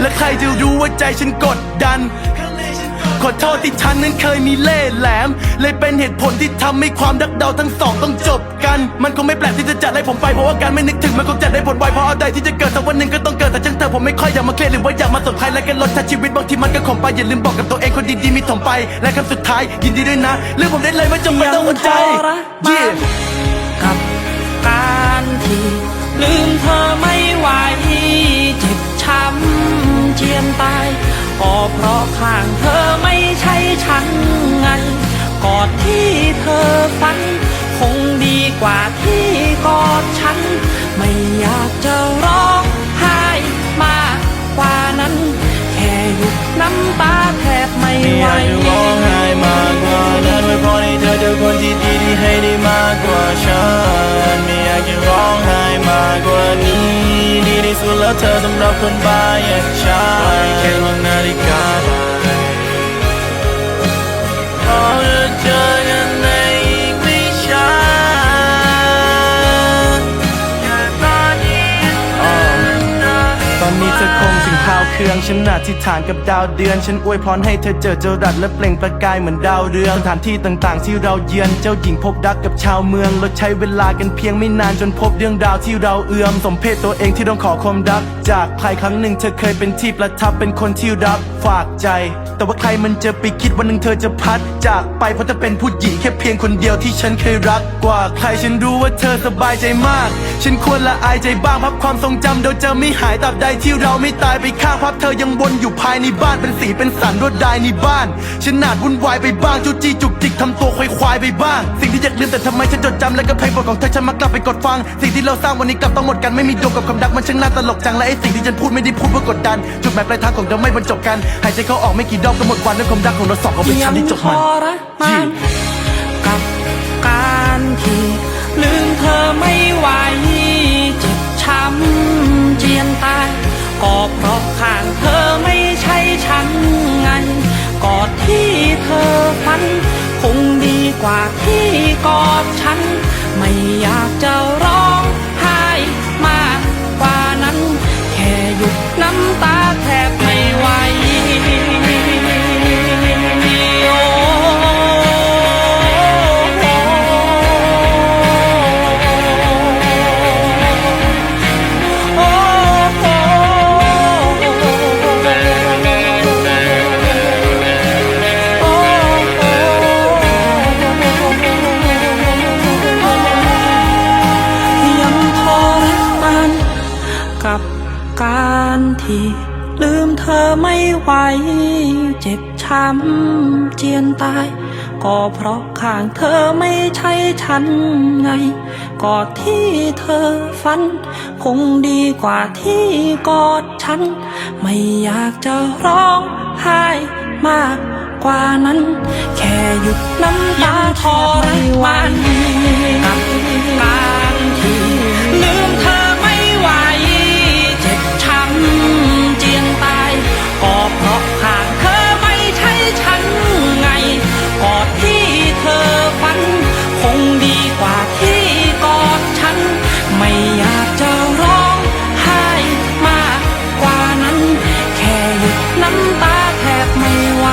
และใครจะรู้ว่าใจฉันกดดัน ขอโทษที่ฉันนั้นเคยมีเล่ห์แหลม เลยเป็นเหตุผลที่ทำให้ความรักเราทั้งสองต้องจบกัน มันคงไม่แปลกที่จะจัดให้ผมไปเพราะว่าการไม่นึกถึงมันคงจะได้ผลไวเพราะอะไรที่จะเกิดสักวันหนึ่งก็ต้องเกิดแต่ช่างเธอผมไม่ค่อยอยากมาเครียดหรือว่าอยากมาสนใครและกันลดทัชีวิตบางทีมันก็ขมไปอย่าลืมบอกกับตัวเองคนดีๆมีถมไป และคำสุดท้ายยินดีด้วยนะเรื่องผมได้เลยไม่จำเป็นต้องหัวใจยังทรมาน Yeah กับการที่ลืมเธอไม่ไหวเจ็บ ข้างเธอไม่ใช่ฉันไงกอดที่เธอฝัน คงดีกว่าที่กอดฉัน ไม่อยากจะร้องไห้มากกว่านั้น แค่หยุดน้ำตาแทบไม่ไม่ไหวอยากจะร้องไห้มากกว่านั้นไว้พอให้เธอเจอคนที่ดีที่ให้ได้มากกว่าฉันไม่อยากจะร้องไห้มากกว่านี้ดีที่สุดแล้วเธอสำหรับคนบ้าอย่างฉันแค่มองนาฬิกา ฉันอธิษฐานกับดาวเดือน ฉันอวยพรให้เธอเจอเจรัดและเปล่งประกายเหมือนดาวเรืองสถานที่ต่างๆ ที่เราเยือนเจ้าหญิงพบรักกับชาวเมืองเราใช้เวลากันเพียงไม่นานจนพบเรื่องราวที่เราเอื้อมสมเพศตัวเองที่ต้องขอความรัก จากใครครั้งหนึ่งเธอเคยเป็นที่ประทับเป็นคนที่รักฝากใจ แต่ว่าใครมันจะไปคิดวันหนึ่งเธอจะพัด จากไปเพราะเธอเป็นผู้หญิงแค่เพียงคนเดียวที่ฉันเคยรักกว่าใครฉันรู้ว่าเธอสบายใจมาก ฉันควรละอายใจบ้างพับความทรงจำเดี๋ยวจะไม่หายตราบใดที่เราไม่ตายไปข้างพับเธอยังวนอยู่ภายในบ้านเป็นสีเป็นสันรวดลายในบ้านฉันนาดวุ่นวายไปบ้างจูจี้จุกจิกทำตัวควายควายไปบ้าง สิ่งที่อยากลืมแต่ทำไมฉันจดจำและก็เพลงโปรดของเธอฉันมักกลับไปกดฟัง สิ่งที่เราสร้างวันนี้กลับต้องหมดกันไม่มีดวงกับคำดักมันช่างน่าตลกจังและไอ้สิ่งที่ฉันพูดไม่ได้พูดเพื่อกดดันจุดหมายปลายทางของเราไม่บรรจบกันหายใจเข้าออกไม่กี่ดอกก็หมดวันด้วยความรักของเราสองก็เป็นฉันที่จบมันยังทรมานกับการที่ลืมเธอไม่ไหวเจ็บช้ำเจียนตาย ก็เพราะข้างเธอไม่ใช่ฉันไงกอดที่เธอฝัน คงดีกว่าที่กอดฉัน ไม่อยากจะรอ ลืมเธอไม่ไหว เจ็บช้ำเจียนตาย ก็เพราะข้างเธอไม่ใช่ฉันไง กอดที่เธอฝัน คงดีกว่าที่กอดฉัน ไม่อยากจะร้องไห้มากกว่านั้น แค่หยุดน้ำตาทรมานำตาแทบไม่ไหว